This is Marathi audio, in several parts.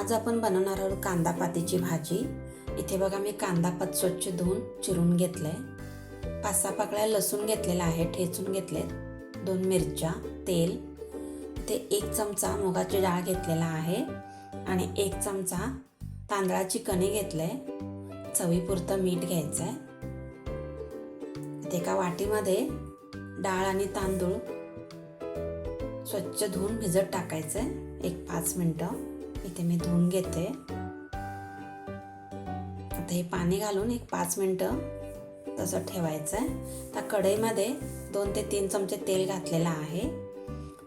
आज आपण बनवणार आहोत कांदा पातीची भाजी. इथे बघा मी कांदा पात स्वच्छ धुवून चिरून घेतलंय. पाच सहा पाकळ्या लसूण घेतलेला आहे ठेचून घेतले दोन मिरच्या तेल. इथे एक चमचा मुगाची डाळ घेतलेला आहे आणि एक चमचा तांदळाची कणी घेतलंय. चवीपुरतं मीठ घ्यायचं आहे इथे एका वाटीमध्ये डाळ आणि तांदूळ स्वच्छ धुवून भिजत टाकायचं आहे एक पाच मिनटं. इथे मी धुवून घेते. आता हे पाणी घालून एक पाच मिनटं तसं ठेवायचं आहे त्या कढईमध्ये दोन ते तीन चमचे तेल घातलेलं आहे.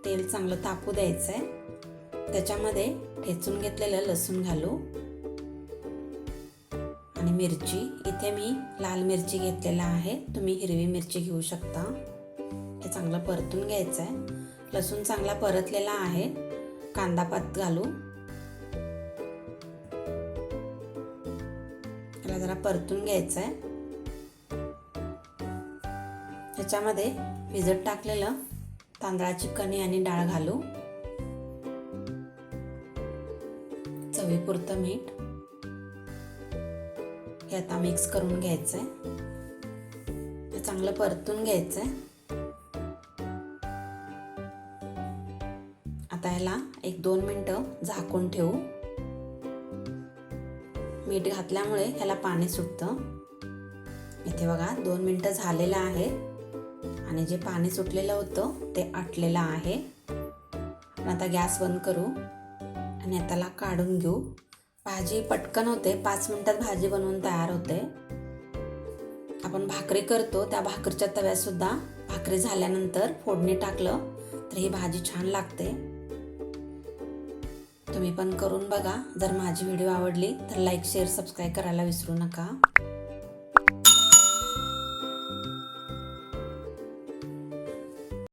तेल चांगलं तापू द्यायचं आहे त्याच्यामध्ये ठेचून घेतलेलं लसूण घालू. आणि मिरची इथे मी लाल मिरची घेतलेला आहे. तुम्ही हिरवी मिरची घेऊ शकता. हे चांगलं परतून घ्यायचं आहे लसूण चांगला परतलेला आहे. कांदा पात घालू. जरा परतून घ्यायचं आहे ह्याच्यामध्ये भिजत टाकलेलं तांदळाची कणी आणि डाळ घालू. चवीपुरतं मीठ. हे आता मिक्स करून घ्यायचंय. आहे चांगलं परतून घ्यायचंय. आता ह्याला एक दोन मिनटं झाकून ठेवू. मीठ घातल्यामुळे ह्याला पाणी सुटतं. इथे बघा दोन मिनटं झालेलं आहे. आणि जे पाणी सुटलेलं होतं ते आटलेलं आहे. आपण आता गॅस बंद करू. आणि आताला काढून घेऊ. भाजी पटकन होते. पाच मिनटात भाजी बनवून तयार होते. आपण भाकरी करतो. त्या भाकरीच्या तव्यातसुद्धा भाकरी झाल्यानंतर फोडणी टाकलं तर ही भाजी छान लागते. तुम्ही पण करून बघा. जर माझी व्हिडिओ आवडली तर लाईक शेअर सबस्क्राईब करायला विसरू नका.